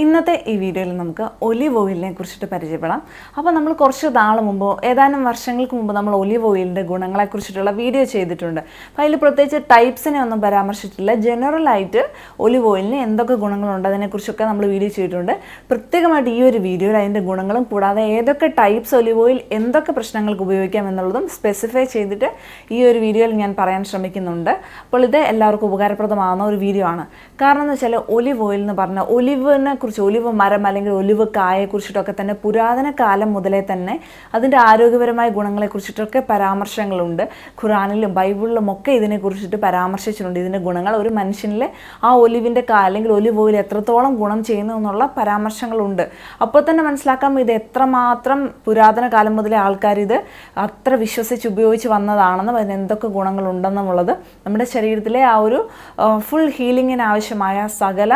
ഇന്നത്തെ ഈ വീഡിയോയിൽ നമുക്ക് ഒലിവ് ഓയിലിനെ കുറിച്ചിട്ട് പരിചയപ്പെടാം. അപ്പോൾ നമ്മൾ കുറച്ച് നാൾ മുമ്പ് ഏതാനും വർഷങ്ങൾക്ക് മുമ്പ് നമ്മൾ ഒലിവ് ഓയിലിന്റെ ഗുണങ്ങളെക്കുറിച്ചിട്ടുള്ള വീഡിയോ ചെയ്തിട്ടുണ്ട്. അപ്പോൾ അതിൽ പ്രത്യേകിച്ച് ടൈപ്സിനെ ഒന്നും പരാമർശിച്ചിട്ടില്ല. ജനറൽ ആയിട്ട് ഒലിവ് ഓയിലിന് എന്തൊക്കെ ഗുണങ്ങളുണ്ട് അതിനെക്കുറിച്ചൊക്കെ നമ്മൾ വീഡിയോ ചെയ്തിട്ടുണ്ട്. പ്രത്യേകമായിട്ട് ഈ ഒരു വീഡിയോയിൽ അതിന്റെ ഗുണങ്ങളും കൂടാതെ ഏതൊക്കെ ടൈപ്സ് ഒലിവ് ഓയിൽ എന്തൊക്കെ പ്രശ്നങ്ങൾക്ക് ഉപയോഗിക്കാം എന്നുള്ളതും സ്പെസിഫൈ ചെയ്തിട്ട് ഈ ഒരു വീഡിയോയിൽ ഞാൻ പറയാൻ ശ്രമിക്കുന്നുണ്ട്. അപ്പോൾ ഇത് എല്ലാവർക്കും ഉപകാരപ്രദമാകുന്ന ഒരു വീഡിയോ ആണ്. കാരണം എന്ന് വെച്ചാൽ ഒലിവ് ഓയിൽ എന്ന് പറഞ്ഞാൽ ഒലിവിനെ കുറിച്ച് ഒലിവ് മരം അല്ലെങ്കിൽ ഒലിവ് കായയെ കുറിച്ചിട്ടൊക്കെ തന്നെ പുരാതന കാലം മുതലേ തന്നെ അതിന്റെ ആരോഗ്യപരമായ ഗുണങ്ങളെ കുറിച്ചിട്ടൊക്കെ പരാമർശങ്ങളുണ്ട്. ഖുറാനിലും ബൈബിളിലും ഒക്കെ ഇതിനെ കുറിച്ചിട്ട് പരാമർശിച്ചിട്ടുണ്ട്. ഇതിന്റെ ഗുണങ്ങൾ ഒരു മനുഷ്യനിലെ ആ ഒലിവിന്റെ കാ അല്ലെങ്കിൽ ഒലിവ് ഓയിൽ എത്രത്തോളം ഗുണം ചെയ്യുന്നു എന്നുള്ള പരാമർശങ്ങളുണ്ട്. അപ്പോൾ തന്നെ മനസ്സിലാക്കാം ഇത് എത്രമാത്രം പുരാതന കാലം മുതലേ ആൾക്കാർ ഇത് അത്ര വിശ്വസിച്ച് ഉപയോഗിച്ച് വന്നതാണെന്നും അതിന് എന്തൊക്കെ ഗുണങ്ങളുണ്ടെന്നുള്ളത് നമ്മുടെ ശരീരത്തിലെ ആ ഒരു ഫുൾ ഹീലിങ്ങിന് ആവശ്യമായ സകല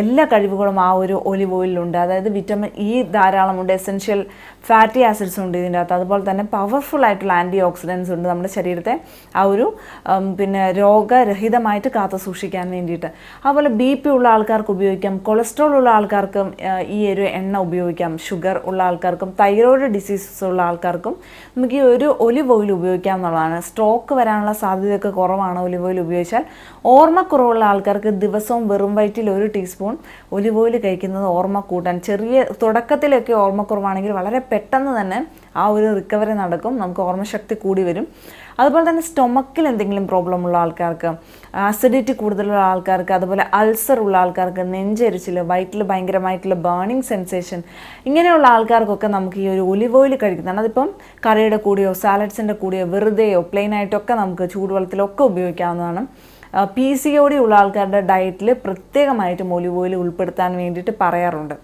എല്ലാ എല്ലാ കഴിവുകളും ആ ഒരു ഒലിവ് ഓയിലുണ്ട് അതായത് വിറ്റമിൻ ഇ ധാരാളമുണ്ട് എസെൻഷ്യൽ ഫാറ്റി ആസിഡ്സ് ഉണ്ട് ഇതിന്റെ അകത്ത്. അതുപോലെ തന്നെ പവർഫുൾ ആയിട്ടുള്ള ആന്റി ഓക്സിഡൻസ് ഉണ്ട് നമ്മുടെ ശരീരത്തെ ആ ഒരു പിന്നെ രോഗരഹിതമായിട്ട് കാത്തു സൂക്ഷിക്കാൻ വേണ്ടിയിട്ട്. അതുപോലെ ബി പി ഉള്ള ആൾക്കാർക്ക് ഉപയോഗിക്കാം കൊളസ്ട്രോൾ ഉള്ള ആൾക്കാർക്കും ഈ ഒരു എണ്ണ ഉപയോഗിക്കാം ഷുഗർ ഉള്ള ആൾക്കാർക്കും തൈറോയ്ഡ് ഡിസീസസ് ഉള്ള ആൾക്കാർക്കും നമുക്ക് ഈ ഒരു ഒലിവ് ഓയിൽ ഉപയോഗിക്കാം എന്നുള്ളതാണ്. സ്ട്രോക്ക് വരാനുള്ള സാധ്യതയൊക്കെ കുറവാണ് ഒലിവ് ഓയിൽ ഉപയോഗിച്ചാൽ. ഓർമ്മക്കുറവുള്ള ആൾക്കാർക്ക് ദിവസവും വെറും വയറ്റിൽ ഒരു ടീസ്പൂൺ ഒലിവ് കഴിക്കുന്നത് ഓർമ്മ കൂട്ടാൻ ചെറിയ തുടക്കത്തിലൊക്കെ ഓർമ്മക്കുറവാണെങ്കിൽ വളരെ പെട്ടെന്ന് തന്നെ ആ ഒരു റിക്കവറി നടക്കും. നമുക്ക് ഓർമ്മശക്തി കൂടി വരും. അതുപോലെ തന്നെ സ്റ്റൊമക്കിൽ എന്തെങ്കിലും പ്രോബ്ലം ഉള്ള ആൾക്കാർക്ക് ആസിഡിറ്റി കൂടുതലുള്ള ആൾക്കാർക്ക് അതുപോലെ അൾസർ ഉള്ള ആൾക്കാർക്ക് നെഞ്ചരിച്ചിൽ വയറ്റിൽ ഭയങ്കരമായിട്ടുള്ള ബേണിംഗ് സെൻസേഷൻ ഇങ്ങനെയുള്ള ആൾക്കാർക്കൊക്കെ നമുക്ക് ഈ ഒരു ഒലിവ് ഓയിൽ കഴിക്കുന്നതാണ് അതിപ്പം കറിയുടെ കൂടെയോ സാലഡ്സിന്റെ കൂടെയോ വെറുതെയോ പ്ലെയിനായിട്ടൊക്കെ നമുക്ക് ചൂടുവെള്ളത്തിലൊക്കെ ഉപയോഗിക്കാവുന്നതാണ്. പി സി ഒ ഡി ഉള്ള ആൾക്കാരുടെ ഡയറ്റിൽ പ്രത്യേകമായിട്ടും ഒലിവ് ഓയിൽ ഉൾപ്പെടുത്താൻ വേണ്ടിയിട്ട് പറയാറുണ്ട്.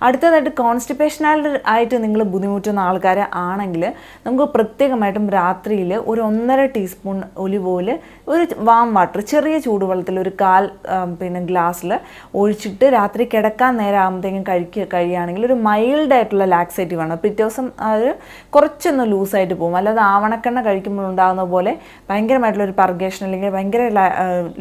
അടുത്തതായിട്ട് കോൺസ്റ്റിപ്പേഷനാൽ ആയിട്ട് നിങ്ങൾ ബുദ്ധിമുട്ടുന്ന ആൾക്കാർ ആണെങ്കിൽ നമുക്ക് പ്രത്യേകമായിട്ടും രാത്രിയിൽ ഒരു ഒന്നര ടീസ്പൂൺ ഒലിവ് ഓയിൽ ഒരു വാം വാട്ടർ ചെറിയ ചൂടുവെള്ളത്തിൽ ഒരു കാൽ പിന്നെ ഗ്ലാസ്സിൽ ഒഴിച്ചിട്ട് രാത്രി കിടക്കാൻ നേരം ആകുമ്പോഴത്തേക്കും കഴിക്കുക കഴിയുകയാണെങ്കിൽ ഒരു മൈൽഡ് ആയിട്ടുള്ള ലാക്സേറ്റീവ് ആണ്. പിറ്റേ ദിവസം അത് കുറച്ചൊന്ന് ലൂസായിട്ട് പോകും. അല്ലാതെ ആവണക്കെണ്ണ കഴിക്കുമ്പോൾ ഉണ്ടാകുന്ന പോലെ ഭയങ്കരമായിട്ടുള്ള ഒരു പർഗേഷൻ അല്ലെങ്കിൽ ഭയങ്കര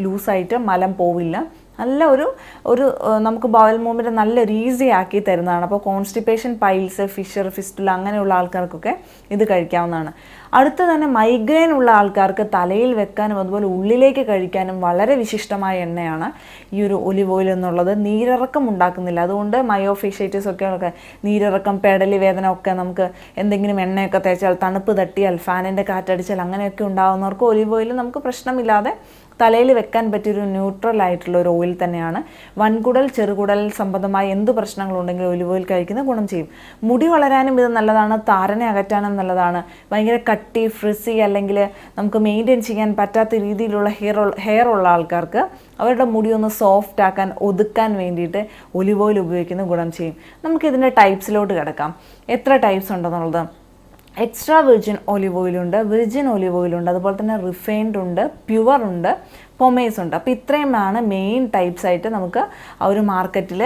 ലൂസായിട്ട് മലം പോവില്ല. നല്ല ഒരു ഒരു നമുക്ക് ബവൽ മൂവ്മെന്റ് നല്ലൊരു ഈസി ആക്കി തരുന്നതാണ്. അപ്പോൾ കോൺസ്റ്റിപ്പേഷൻ പൈൽസ് ഫിഷർ ഫിസ്റ്റുല അങ്ങനെയുള്ള ആൾക്കാർക്കൊക്കെ ഇത് കഴിക്കാവുന്നതാണ്. അടുത്ത തന്നെ മൈഗ്രെയിൻ ഉള്ള ആൾക്കാർക്ക് തലയിൽ വെക്കാനും അതുപോലെ ഉള്ളിലേക്ക് കഴിക്കാനും വളരെ വിശിഷ്ടമായ എണ്ണയാണ് ഈ ഒരു ഒലിവ് ഓയിൽ എന്നുള്ളത്. നീരിറക്കം ഉണ്ടാക്കുന്നില്ല. അതുകൊണ്ട് മയോഫിഷൈറ്റിസ് ഒക്കെ നീരിറക്കം പെടലി വേദന ഒക്കെ നമുക്ക് എന്തെങ്കിലും എണ്ണയൊക്കെ തേച്ചാൽ തണുപ്പ് തട്ടിയാൽ ഫാനിന്റെ കാറ്റടിച്ചാൽ അങ്ങനെയൊക്കെ ഉണ്ടാകുന്നവർക്ക് ഒലിവ് ഓയിൽ നമുക്ക് പ്രശ്നമില്ലാതെ തലയിൽ വെക്കാൻ പറ്റിയൊരു ന്യൂട്രൽ ആയിട്ടുള്ള ഒരു ഓയിൽ തന്നെയാണ്. വൻകുടൽ ചെറുകുടൽ സംബന്ധമായ എന്ത് പ്രശ്നങ്ങളുണ്ടെങ്കിലും ഒലിവ് ഓയിൽ കഴിക്കുന്ന ഗുണം ചെയ്യും. മുടി വളരാനും ഇത് നല്ലതാണ് താരനെ അകറ്റാനും നല്ലതാണ്. ഭയങ്കര കട്ടി ഫ്രിസി അല്ലെങ്കിൽ നമുക്ക് മെയിന്റെയിൻ ചെയ്യാൻ പറ്റാത്ത രീതിയിലുള്ള ഹെയർ ഹെയർ ഉള്ള ആൾക്കാർക്ക് അവരുടെ മുടി ഒന്ന് സോഫ്റ്റ് ആക്കാൻ ഒതുക്കാൻ വേണ്ടിയിട്ട് ഒലിവ് ഓയിൽ ഉപയോഗിക്കുന്നത് ഗുണം ചെയ്യും. നമുക്കിതിന്റെ ടൈപ്സിലോട്ട് കിടക്കാം. എത്ര ടൈപ്സ് ഉണ്ടെന്നുള്ളത്? എക്സ്ട്രാ വിർജിൻ ഒലിവ് ഓയിലുണ്ട് വിർജിൻ ഒലിവ് ഓയിലുണ്ട് അതുപോലെ തന്നെ റിഫൈൻഡ് ഉണ്ട് പ്യുവർ ഉണ്ട്. പൊമേസ് ഉണ്ട്. അപ്പോൾ ഇത്രയുമാണ് മെയിൻ ടൈപ്സ് ആയിട്ട് നമുക്ക് ആ ഒരു മാർക്കറ്റിൽ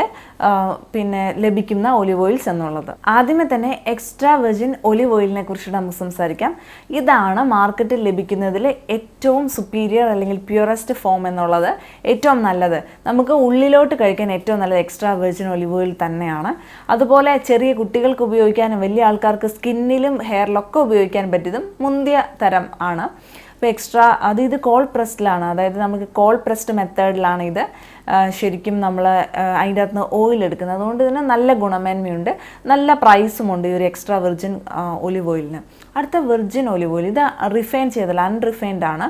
പിന്നെ ലഭിക്കുന്ന ഒലിവ് ഓയിൽസ് എന്നുള്ളത്. ആദ്യമേ തന്നെ എക്സ്ട്രാ വെർജിൻ ഒലിവ് ഓയിലിനെ കുറിച്ചിട്ട് നമുക്ക് സംസാരിക്കാം. ഇതാണ് മാർക്കറ്റിൽ ലഭിക്കുന്നതിൽ ഏറ്റവും സുപ്പീരിയർ അല്ലെങ്കിൽ പ്യുറസ്റ്റ് ഫോം എന്നുള്ളത് ഏറ്റവും നല്ലത്. നമുക്ക് ഉള്ളിലോട്ട് കഴിക്കാൻ ഏറ്റവും നല്ലത് എക്സ്ട്രാ വെർജിൻ ഒലിവ് ഓയിൽ തന്നെയാണ്. അതുപോലെ ചെറിയ കുട്ടികൾക്ക് ഉപയോഗിക്കാനും വലിയ ആൾക്കാർക്ക് സ്കിന്നിലും ഹെയറിലൊക്കെ ഉപയോഗിക്കാൻ പറ്റിയതും മുന്തിയ തരം ആണ്. അപ്പോൾ എക്സ്ട്രാ അത് ഇത് കോൾ പ്രസ്ഡിലാണ് അതായത് നമുക്ക് കോൾ പ്രസ്ഡ് മെത്തേഡിലാണ് ഇത്. ശരിക്കും നമ്മൾ അതിന്റെ അകത്ത് നിന്ന് ഓയിൽ എടുക്കുന്നത്. അതുകൊണ്ട് തന്നെ നല്ല ഗുണമേന്മയുണ്ട്. നല്ല പ്രൈസുമുണ്ട് ഈ ഒരു എക്സ്ട്രാ വെർജിൻ ഒലിവ് ഓയിലിന് അടുത്ത വെർജിൻ ഒലിവ് ഓയിൽ ഇത് റിഫൈൻ ചെയ്തല്ല അൺറിഫൈൻഡ് ആണ്.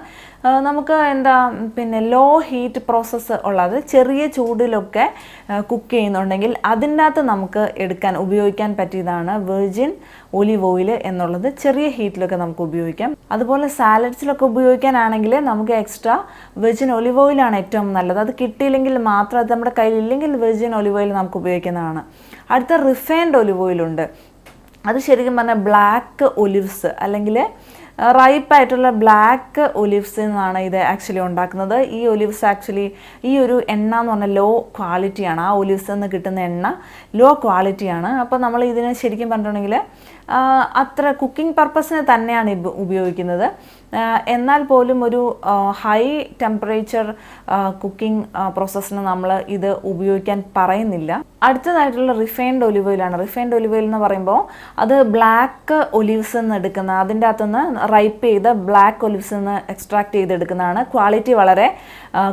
നമുക്ക് എന്താ പിന്നെ ലോ ഹീറ്റ് പ്രോസസ്സ് ഉള്ളത് ചെറിയ ചൂടിലൊക്കെ കുക്ക് ചെയ്യുന്നുണ്ടെങ്കിൽ അതിന്റെ അകത്ത് നമുക്ക് എടുക്കാൻ ഉപയോഗിക്കാൻ പറ്റിയതാണ് വെർജിൻ ഒലിവ് ഓയിൽ എന്നുള്ളത്. ചെറിയ ഹീറ്റിലൊക്കെ നമുക്ക് ഉപയോഗിക്കാം. അതുപോലെ സാലഡ്സിലൊക്കെ ഉപയോഗിക്കാനാണെങ്കിൽ നമുക്ക് എക്സ്ട്രാ വെർജിൻ ഒലിവ് ഓയിലാണ് ഏറ്റവും നല്ലത്. അത് കിട്ടിയില്ലെങ്കിൽ മാത്രം അത് നമ്മുടെ കയ്യിലില്ലെങ്കിൽ വെർജിൻ ഒലിവ് ഓയിൽ നമുക്ക് ഉപയോഗിക്കുന്നതാണ്. അടുത്ത റിഫൈൻഡ് ഒലിവ് ഓയിലുണ്ട് അത് ശരിക്കും പറഞ്ഞാൽ ബ്ലാക്ക് ഒലിവ്സ് അല്ലെങ്കിൽ റൈപ്പ് ആയിട്ടുള്ള ബ്ലാക്ക് ഒലിവ്സ് നിന്നാണ് ഇത് ആക്ച്വലി ഉണ്ടാക്കുന്നത്. ഈ ഒലിവ്സ് ആക്ച്വലി ഈ ഒരു എണ്ണ എന്ന് പറഞ്ഞാൽ ലോ ക്വാളിറ്റിയാണ് ആ ഒലിവ്സ് നിന്ന് കിട്ടുന്ന എണ്ണ ലോ ക്വാളിറ്റിയാണ് അപ്പോൾ നമ്മൾ ഇതിനെ ശരിക്കും പറഞ്ഞിട്ടുണ്ടെങ്കിൽ അത്ര കുക്കിംഗ് പർപ്പസിന് തന്നെയാണ് ഉപയോഗിക്കുന്നത്. എന്നാൽ പോലും ഒരു ഹൈ ടെമ്പറേച്ചർ കുക്കിംഗ് പ്രോസസ്സിന് നമ്മൾ ഇത് ഉപയോഗിക്കാൻ പറയുന്നില്ല. അടുത്തതായിട്ടുള്ള റിഫൈൻഡ് ഒലിവ് ഓയിലാണ് റിഫൈൻഡ് ഒലിവ് ഓയിൽ എന്ന് പറയുമ്പോൾ അത് ബ്ലാക്ക് ഒലിവ്സ് നിന്ന് എടുക്കുന്ന അതിന്റെ അകത്തുനിന്ന് റൈപ്പ് ചെയ്ത് ബ്ലാക്ക് ഒലിവ്സ് നിന്ന് എക്സ്ട്രാക്ട് ചെയ്തെടുക്കുന്നതാണ്. ക്വാളിറ്റി വളരെ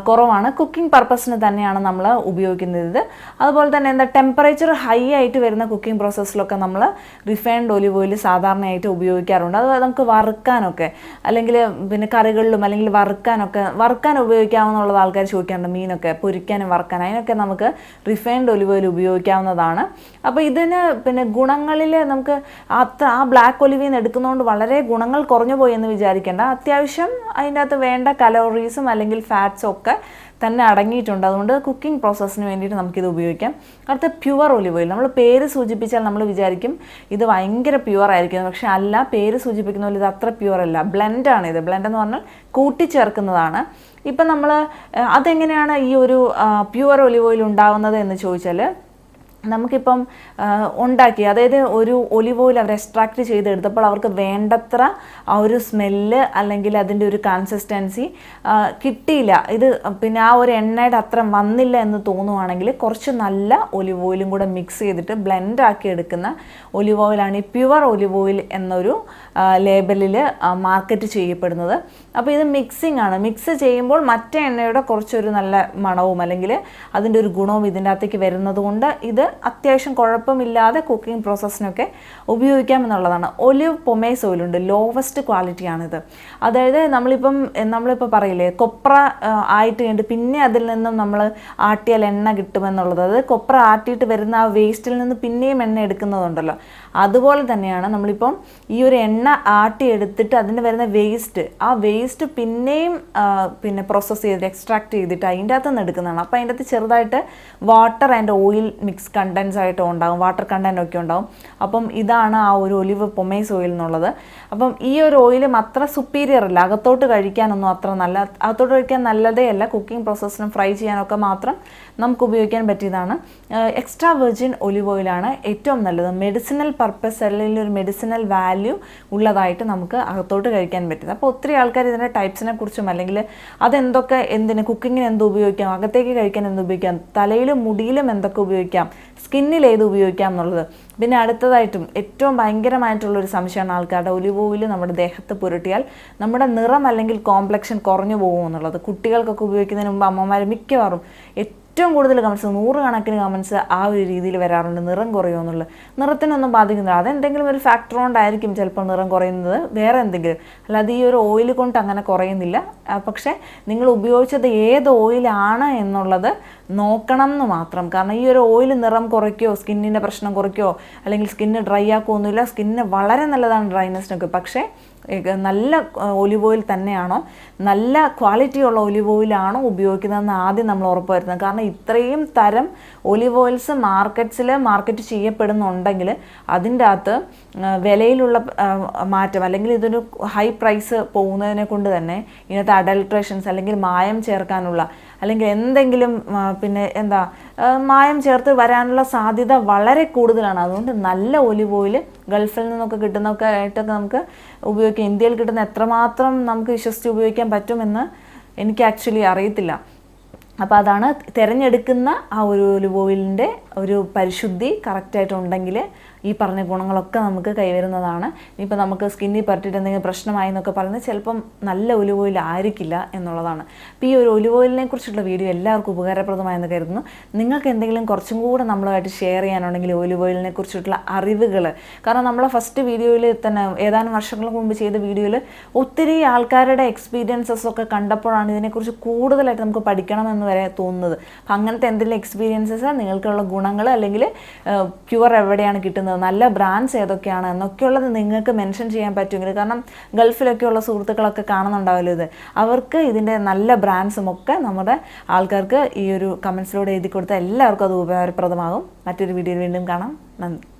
കുറവാണ്. കുക്കിംഗ് പർപ്പസിന് തന്നെയാണ് നമ്മൾ ഉപയോഗിക്കുന്നത്. അതുപോലെ തന്നെ എന്താ ടെമ്പറേച്ചർ ഹൈ ആയിട്ട് വരുന്ന കുക്കിംഗ് പ്രോസസ്സിലൊക്കെ നമ്മൾ റിഫൈൻഡ് ഓയിൽ സാധാരണയായിട്ട് ഉപയോഗിക്കാറുണ്ട്. അത് നമുക്ക് വറുക്കാനൊക്കെ അല്ലെങ്കിൽ പിന്നെ കറികളിലും അല്ലെങ്കിൽ വറുക്കാനൊക്കെ വറുക്കാൻ ഉപയോഗിക്കാവുന്നുള്ളത് ആൾക്കാർ ചോദിക്കാറുണ്ട് മീനൊക്കെ പൊരിക്കാനും വറുക്കാനും. അതിനൊക്കെ നമുക്ക് റിഫൈൻഡ് ഒലിവ് ഓയിൽ ഉപയോഗിക്കാവുന്നതാണ്. അപ്പോൾ ഇതിന് പിന്നെ ഗുണങ്ങളിൽ നമുക്ക് അത്ര ആ ബ്ലാക്ക് ഒലിവിൽ നിന്ന് എടുക്കുന്നതുകൊണ്ട് വളരെ ഗുണങ്ങൾ കുറഞ്ഞു പോയി എന്ന് വിചാരിക്കേണ്ട. അത്യാവശ്യം അതിന്റെ അകത്ത് വേണ്ട കലോറീസും അല്ലെങ്കിൽ ഫാറ്റ്സും ഒക്കെ തന്നെ അടങ്ങിയിട്ടുണ്ട്. അതുകൊണ്ട് കുക്കിംഗ് പ്രോസസ്സിന് വേണ്ടിയിട്ട് നമുക്കിത് ഉപയോഗിക്കാം. അടുത്ത പ്യുവർ ഒലിവ് ഓയിൽ നമ്മൾ പേര് സൂചിപ്പിച്ചാൽ നമ്മൾ വിചാരിക്കും ഇത് ഭയങ്കര പ്യുവർ ആയിരിക്കും. പക്ഷെ അല്ല പേര് സൂചിപ്പിക്കുന്ന പോലെ ഇത് അത്ര പ്യുവർ അല്ല. ബ്ലെൻഡാണ് ഇത്. ബ്ലെൻഡ് എന്ന് പറഞ്ഞാൽ കൂട്ടിച്ചേർക്കുന്നതാണ്. ഇപ്പം നമ്മൾ അതെങ്ങനെയാണ് ഈ ഒരു പ്യുവർ ഒലിവ് ഓയിൽ ഉണ്ടാകുന്നത് എന്ന് ചോദിച്ചാൽ നമുക്കിപ്പം ഉണ്ടാക്കി അതായത് ഒരു ഒലിവ് ഓയിൽ അവർ എക്സ്ട്രാക്ട് ചെയ്തെടുത്തപ്പോൾ അവർക്ക് വേണ്ടത്ര ആ ഒരു സ്മെല്ല് അല്ലെങ്കിൽ അതിന്റെ ഒരു കൺസിസ്റ്റൻസി കിട്ടിയില്ല. ഇത് പിന്നെ ആ ഒരു എണ്ണയുടെ അത്ര വന്നില്ല എന്ന് തോന്നുവാണെങ്കിൽ കുറച്ച് നല്ല ഒലിവ് ഓയിലും കൂടെ മിക്സ് ചെയ്തിട്ട് ബ്ലെൻഡാക്കി എടുക്കുന്ന ഒലിവ് ഓയിലാണ് ഈ പ്യുവർ ഒലിവ് ഓയിൽ എന്നൊരു ലേബലിൽ മാർക്കറ്റ് ചെയ്യപ്പെടുന്നത്. അപ്പോൾ ഇത് മിക്സിംഗ് ആണ്. മിക്സ് ചെയ്യുമ്പോൾ മറ്റേ എണ്ണയുടെ കുറച്ചൊരു നല്ല മണവും അല്ലെങ്കിൽ അതിന്റെ ഒരു ഗുണവും ഇതിന്റെ അകത്തേക്ക് വരുന്നത് കൊണ്ട് ഇത് അത്യാവശ്യം കുഴപ്പമില്ലാതെ കുക്കിംഗ് പ്രോസസ്സിനൊക്കെ ഉപയോഗിക്കാം എന്നുള്ളതാണ് ഒലിവ് പൊമേസ് ഓയിലുണ്ട് ലോവസ്റ്റ് ക്വാളിറ്റിയാണിത് അതായത് നമ്മളിപ്പം നമ്മളിപ്പോൾ പറയില്ലേ കൊപ്ര ആയിട്ട് കഴിഞ്ഞിട്ട് പിന്നെ അതിൽ നിന്നും നമ്മൾ ആട്ടിയാൽ എണ്ണ കിട്ടുമെന്നുള്ളത്. അതായത് കൊപ്ര ആട്ടിയിട്ട് വരുന്ന ആ വേസ്റ്റിൽ നിന്ന് പിന്നെയും എണ്ണ എടുക്കുന്നതുണ്ടല്ലോ. അതുപോലെ തന്നെയാണ് നമ്മളിപ്പം ഈ ഒരു എണ്ണ ആട്ടി എടുത്തിട്ട് വരുന്ന വേസ്റ്റ് ആ വേസ്റ്റ് പിന്നെയും പിന്നെ പ്രോസസ്സ് ചെയ്തിട്ട് എക്സ്ട്രാക്ട് ചെയ്തിട്ട് അതിന്റെ അകത്ത് നിന്ന് എടുക്കുന്നതാണ്. അപ്പോൾ അതിന്റെ അകത്ത് ചെറുതായിട്ട് water and oil mix condense ആയിട്ടും ഉണ്ടാകും വാട്ടർ കണ്ടന്റ് ഒക്കെ ഉണ്ടാകും അപ്പം ഇതാണ് ആ ഒരു ഒലിവ് പൊമേസ് ഓയിൽ എന്നുള്ളത്. അപ്പം ഈ ഒരു ഓയിലും അത്ര സുപ്പീരിയർ അല്ല. അകത്തോട്ട് കഴിക്കാനൊന്നും അത്ര നല്ല അകത്തോട്ട് കഴിക്കാൻ നല്ലതേ അല്ല. കുക്കിംഗ് പ്രോസസ്സിനും ഫ്രൈ ചെയ്യാനൊക്കെ മാത്രം നമുക്ക് ഉപയോഗിക്കാൻ പറ്റിയതാണ്. എക്സ്ട്രാ വെർജിൻ ഒലിവ് ഓയിലാണ് ഏറ്റവും നല്ലത്. മെഡിസിനൽ പർപ്പസ് അല്ലെങ്കിൽ ഒരു മെഡിസിനൽ വാല്യൂ ഉള്ളതായിട്ട് നമുക്ക് അകത്തോട്ട് കഴിക്കാൻ പറ്റുന്നത് അപ്പോൾ ഒത്തിരി ആൾക്കാർ ഇതിന്റെ ടൈപ്സിനെ കുറിച്ചും അല്ലെങ്കിൽ അതെന്തൊക്കെ എന്തിന് കുക്കിങ്ങിന് എന്ത് ഉപയോഗിക്കാം അകത്തേക്ക് കഴിക്കാൻ എന്ത് ഉപയോഗിക്കാം തലയിലും മുടിയിലും എന്തൊക്കെ ഉപയോഗിക്കാം സ്കിന്നിൽ ഏത് ഉപയോഗിക്കാം എന്നുള്ളത്. പിന്നെ അടുത്തതായിട്ടും ഏറ്റവും ഭയങ്കരമായിട്ടുള്ളൊരു സംശയമാണ് ആൾക്കാരുടെ ഒലിവ് ഓയിൽ നമ്മുടെ ദേഹത്ത് പുരട്ടിയാൽ നമ്മുടെ നിറം അല്ലെങ്കിൽ കോംപ്ലക്ഷൻ കുറഞ്ഞു പോകുമെന്നുള്ളത് കുട്ടികൾക്കൊക്കെ ഉപയോഗിക്കുന്നതിന് മുമ്പ് അമ്മമാർ മിക്കവാറും ഏറ്റവും കൂടുതൽ കമൻസ് നൂറുകണക്കിന് കമൻസ് ആ ഒരു രീതിയിൽ വരാറുണ്ട്. നിറം കുറയുമോ എന്നുള്ളത്. നിറത്തിനൊന്നും ബാധിക്കുന്നില്ല. അതെന്തെങ്കിലും ഒരു ഫാക്ടർ കൊണ്ടായിരിക്കും ചിലപ്പോൾ നിറം കുറയുന്നത്. വേറെ എന്തെങ്കിലും. അല്ലാതെ ഈ ഒരു ഓയിൽ കൊണ്ട് അങ്ങനെ കുറയുന്നില്ല. പക്ഷേ നിങ്ങൾ ഉപയോഗിച്ചത് ഏത് ഓയിലാണ് എന്നുള്ളത് നോക്കണം എന്ന് മാത്രം. കാരണം ഈ ഒരു ഓയിൽ നിറം കുറയ്ക്കോ സ്കിന്നിന്റെ പ്രശ്നം കുറയ്ക്കോ അല്ലെങ്കിൽ സ്കിന്ന് ഡ്രൈ ആക്കുമൊന്നുമില്ല സ്കിന്നിന് വളരെ നല്ലതാണ് ഡ്രൈനെസ്സിനൊക്കെ പക്ഷേ നല്ല ഒലിവ് ഓയിൽ തന്നെയാണോ നല്ല ക്വാളിറ്റിയുള്ള ഒലിവ് ഓയിലാണോ ഉപയോഗിക്കുന്നതെന്ന് ആദ്യം നമ്മൾ ഉറപ്പ് കാരണം ഇത്രയും തരം ഒലിവ് ഓയിൽസ് മാർക്കറ്റ്സിൽ മാർക്കറ്റ് ചെയ്യപ്പെടുന്നുണ്ടെങ്കിൽ അതിന്റെ അകത്ത് വിലയിലുള്ള മാറ്റം അല്ലെങ്കിൽ ഇതൊരു ഹൈ പ്രൈസ് പോകുന്നതിനെ കൊണ്ട് തന്നെ ഇതിനകത്ത് അഡൽട്രേഷൻസ് അല്ലെങ്കിൽ മായം ചേർക്കാനുള്ള അല്ലെങ്കിൽ എന്തെങ്കിലും പിന്നെ എന്താ മായം ചേർത്ത് വരാനുള്ള സാധ്യത വളരെ കൂടുതലാണ്. അതുകൊണ്ട് നല്ല ഒലിവ് ഓയിൽ ഗൾഫിൽ നിന്നൊക്കെ കിട്ടുന്നൊക്കെ ആയിട്ടൊക്കെ നമുക്ക് ഉപയോഗിക്കാം. ഇന്ത്യയിൽ കിട്ടുന്ന എത്രമാത്രം നമുക്ക് വിശ്വസിച്ച് ഉപയോഗിക്കാൻ പറ്റുമെന്ന് എനിക്ക് ആക്ച്വലി അറിയത്തില്ല. അപ്പോൾ അതാണ് തിരഞ്ഞെടുക്കുന്ന ആ ഒരു ഒലിവ് ഓയിലിന്റെ ഒരു പരിശുദ്ധി കറക്റ്റായിട്ട് ഉണ്ടെങ്കിൽ ഈ പറഞ്ഞ ഗുണങ്ങളൊക്കെ നമുക്ക് കൈവരുന്നതാണ്. ഇനിയിപ്പോൾ നമുക്ക് സ്കിന്നിൽ പറ്റിയിട്ട് എന്തെങ്കിലും പ്രശ്നമായി എന്നൊക്കെ പറയുന്നത് ചിലപ്പം നല്ല ഒലിവ് ഓയിൽ ആയിരിക്കില്ല എന്നുള്ളതാണ്. അപ്പോൾ ഈ ഒരു ഒലിവ് ഓയിലിനെ കുറിച്ചുള്ള വീഡിയോ എല്ലാവർക്കും ഉപകാരപ്രദമായെന്ന് കരുതുന്നു. നിങ്ങൾക്ക് എന്തെങ്കിലും കുറച്ചും കൂടെ നമ്മളുമായിട്ട് ഷെയർ ചെയ്യാനുണ്ടെങ്കിൽ ഒലിവ് ഓയിലിനെ കുറിച്ചിട്ടുള്ള അറിവുകൾ കാരണം നമ്മളെ ഫസ്റ്റ് വീഡിയോയിൽ തന്നെ ഏതാനും വർഷങ്ങൾക്ക് മുമ്പ് ചെയ്ത വീഡിയോയിൽ ഒത്തിരി ആൾക്കാരുടെ എക്സ്പീരിയൻസസ് ഒക്കെ കണ്ടപ്പോഴാണ് ഇതിനെക്കുറിച്ച് കൂടുതലായിട്ട് നമുക്ക് പഠിക്കണമെന്ന് വരെ തോന്നുന്നത്. അപ്പം അങ്ങനത്തെ എന്തെങ്കിലും എക്സ്പീരിയൻസസ് നിങ്ങൾക്കുള്ള ഗുണങ്ങൾ അല്ലെങ്കിൽ പ്യുവർ എവിടെയാണ് കിട്ടുന്നത് നല്ല ബ്രാൻഡ്സ് ഏതൊക്കെയാണ് എന്നൊക്കെയുള്ളത് നിങ്ങൾക്ക് മെൻഷൻ ചെയ്യാൻ പറ്റുമെങ്കിൽ കാരണം ഗൾഫിലൊക്കെയുള്ള സുഹൃത്തുക്കളൊക്കെ കാണുന്നുണ്ടാവില്ല ഇത്. അവർക്ക് ഇതിന്റെ നല്ല ബ്രാൻഡ്സും ഒക്കെ നമ്മുടെ ആൾക്കാർക്ക് ഈ ഒരു കമൻസിലൂടെ എഴുതി കൊടുത്താൽ എല്ലാവർക്കും അത് ഉപകാരപ്രദമാകും. മറ്റൊരു വീഡിയോയിൽ വീണ്ടും കാണാം. നന്ദി.